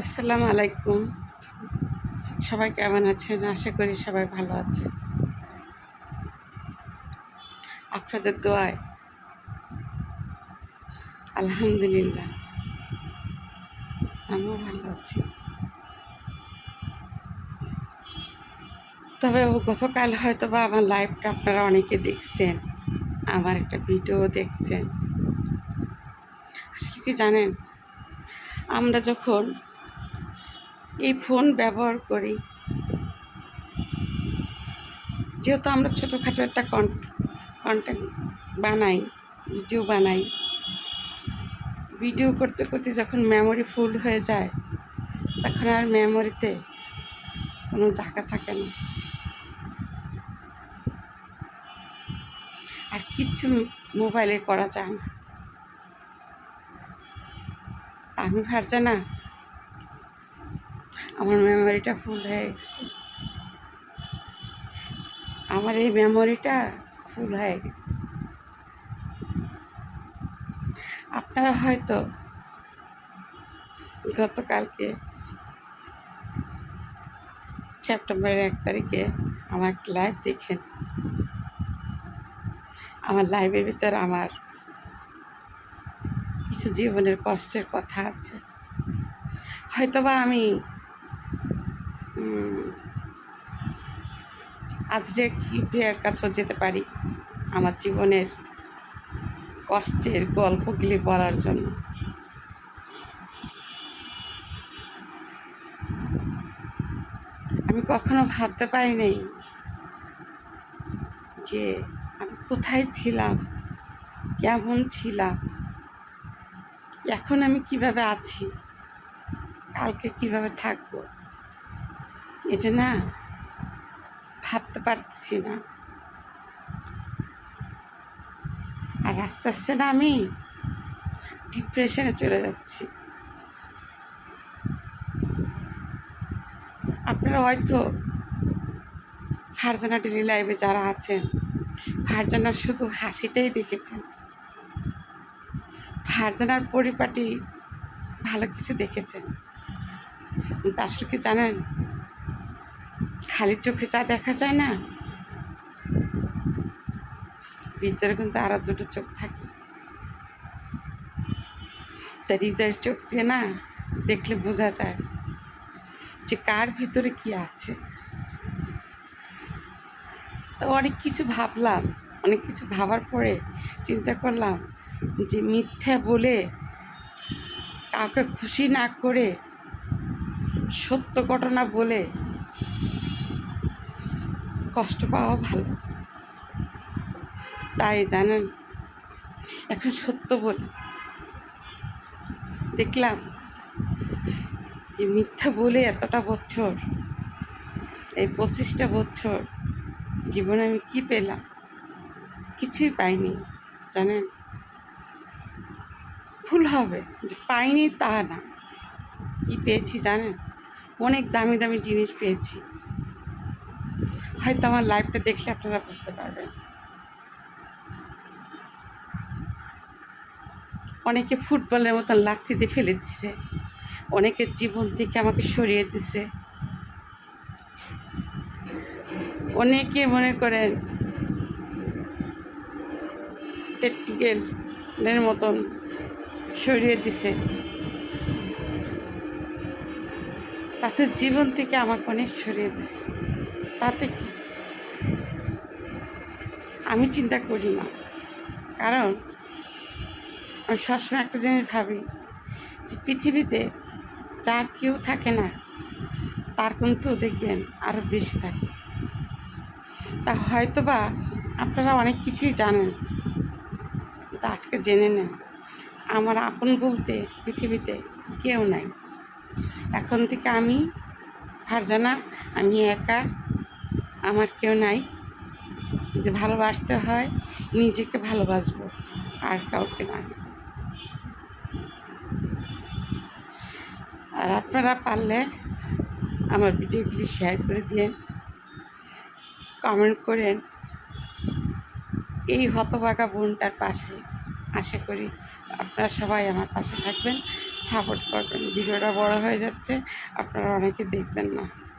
আসসালামু আলাইকুম। সবাই কেমন আছেন? আশা করি সবাই ভালো আছে আপনাদের দোয়ায় আলহামদুলিল্লাহ, আমিও ভালো আছি। তবে গতকাল হয়তো বা আমার লাইভটা আপনারা অনেকে দেখছেন, আমার একটা ভিডিও দেখছেন। আসলে কি জানেন? আমরা যখন এই ফোন ব্যবহার করি। যেহেতু আমরা ছোটোখাটো একটা কন্টেন্ট বানাই ভিডিও বানাই ভিডিও করতে করতে যখন মেমোরি ফুল হয়ে যায়, তখন আর মেমোরিতে কোনো জায়গা থাকে না। আর কিচ্ছু মোবাইলে করা যায় না। আমি ভাবছে না। আমার মেমোরিটা ফুল হয়ে গেছে। আমার এই মেমোরিটা ফুল হয়ে গেছে। আপনারা হয়তো গতকালকে সেপ্টেম্বরের এক তারিখে আমার লাইভ দেখেন। আমার লাইভের ভিতর আমার কিছু জীবনের কষ্টের কথা আছে। হয়তোবা আমি আজকে ইউপিআর কাছেও যেতে পারি আমার জীবনের কষ্টের গল্পগুলি বলার জন্য। আমি কখনো ভাবতে পারি নাই যে আমি কোথায় ছিলাম, কেমন ছিলাম, এখন আমি কীভাবে আছি, কালকে কীভাবে থাকব। এটা না ভাবতে পারতেছি না। আর আস্তে আস্তে না আমি ডিপ্রেশনে চলে যাচ্ছি। আপনারা হয়তো ফারজানা ডেলি লাইভে যারা আছেন ফারজানার শুধু হাসিটাই দেখেছেন। ফারজানার পরিপাটি ভালো কিছু দেখেছেন। কিন্তু আসলে কি জানেন? খালি চোখে চা দেখা যায় না, ভিতরে কিন্তু আরও দুটো চোখ থাকে। তার হৃদয়ের চোখ দিয়ে না দেখলে বোঝা যায় যে কার ভিতরে কি আছে। তো অনেক কিছু ভাবলাম, অনেক কিছু ভাবার পরে চিন্তা করলাম যে মিথ্যা বলে কাউকে খুশি না করে সত্য ঘটনা বলে কষ্ট পাওয়া ভালো। তাই জানেন, এখন সত্য বলি। দেখলাম যে মিথ্যা বলে এতটা বছর, এই পঁচিশটা বছর জীবনে আমি কি পেলাম? কিছুই পাইনি, জানেন? ভুল হবে, যে পাইনি তা না। কি পেয়েছি জানেন? অনেক দামি দামি জিনিস পেয়েছি। হয়তো আমার লাইফটা দেখলে আপনারা বুঝতে পারবেন। অনেকে ফুটবলের মতন লাথিতে ফেলে দিছে। অনেকের জীবন থেকে আমাকে সরিয়ে দিছে। অনেকে মনে করেন টেকনিক্যালের মতন সরিয়ে দিছে। তাদের জীবন থেকে আমাকে অনেক সরিয়ে দিছে। তাতে কি? আমি চিন্তা করি না। কারণ, আমি সবসময় একটা জিনিস ভাবি যে পৃথিবীতে যার কেউ থাকে না, তার কিন্তু দেখবেন আরও বেশি থাকে। তা হয়তো বা আপনারা অনেক কিছুই জানেন। তা আজকে জেনে নেন, আমার আপন বলতে পৃথিবীতে কেউ নাই। এখন থেকে আমি, ফারজানা, আমি একা আমার কেউ নাই। যে ভালোবাসতে হয়, নিজেকে ভালোবাসবো আর কাউকে না। আর আপনারা পারলে আমার ভিডিওগুলি শেয়ার করে দিন কমেন্ট করেন। এই হতবাগা বোনটার পাশে আশা করি আপনারা সবাই আমার পাশে থাকবেন সাপোর্ট করবেন। ভিডিওটা বড় হয়ে যাচ্ছে, আপনারা অনেকে দেখবেন না।